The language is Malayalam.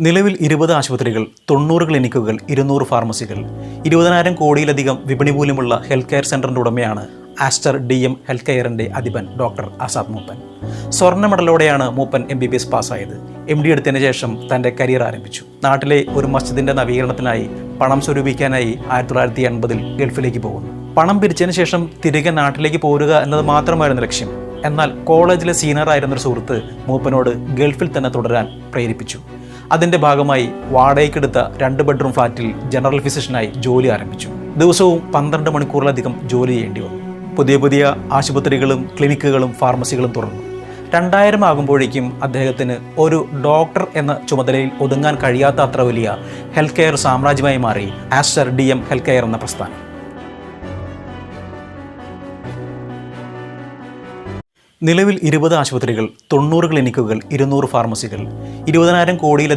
നിലവിൽ ഇരുപത് ആശുപത്രികൾ തൊണ്ണൂറ് ക്ലിനിക്കുകൾ ഇരുന്നൂറ് ഫാർമസികൾ ഇരുപതിനായിരം കോടിയിലധികം വിപണി മൂല്യമുള്ള ഹെൽത്ത് കെയർ സെന്ററിന്റെ ഉടമയാണ് ആസ്റ്റർ ഡി എം ഹെൽത്ത് കെയറിന്റെ അധിപൻ ഡോക്ടർ ആസാദ് മൂപ്പൻ. സ്വർണ മെഡലോടെയാണ് Moopen M B B S പാസ്സായത്. M D എടുത്തതിന് ശേഷം തന്റെ കരിയർ ആരംഭിച്ചു. നാട്ടിലെ ഒരു മസ്ജിദിന്റെ നവീകരണത്തിനായി പണം സ്വരൂപിക്കാനായി ആയിരത്തി തൊള്ളായിരത്തി എൺപതിൽ ഗൾഫിലേക്ക് പോകുന്നു. പണം പിരിച്ചതിന് ശേഷം തിരികെ നാട്ടിലേക്ക് പോരുക എന്നത് മാത്രമായിരുന്നു ലക്ഷ്യം. എന്നാൽ കോളേജിലെ സീനിയർ ആയിരുന്ന ഒരു സുഹൃത്ത് മൂപ്പനോട് ഗൾഫിൽ തന്നെ തുടരാൻ പ്രേരിപ്പിച്ചു. അതിന്റെ ഭാഗമായി വാടകയ്ക്കെടുത്ത രണ്ട് ബെഡ്റൂം ഫ്ലാറ്റിൽ ജനറൽ ഫിസിഷ്യനായി ജോലി ആരംഭിച്ചു. ദിവസവും പന്ത്രണ്ട് മണിക്കൂറിലധികം ജോലി ചെയ്യേണ്ടി വന്നു. പുതിയ പുതിയ ആശുപത്രികളും ക്ലിനിക്കുകളും ഫാർമസികളും തുറന്നു. രണ്ടായിരം ആകുമ്പോഴേക്കും അദ്ദേഹത്തിന് ഒരു ഡോക്ടർ എന്ന ചുമതലയിൽ ഒതുങ്ങാൻ കഴിയാത്ത അത്ര വലിയ ഹെൽത്ത് കെയർ സാമ്രാജ്യമായി മാറി Aster D M health care എന്ന പ്രസ്ഥാനം. നിലവിൽ ഇരുപത് ആശുപത്രികൾ തൊണ്ണൂറ് ക്ലിനിക്കുകൾ ഇരുന്നൂറ് ഫാർമസികൾ ഇരുപതിനായിരം കോടിയിലധികം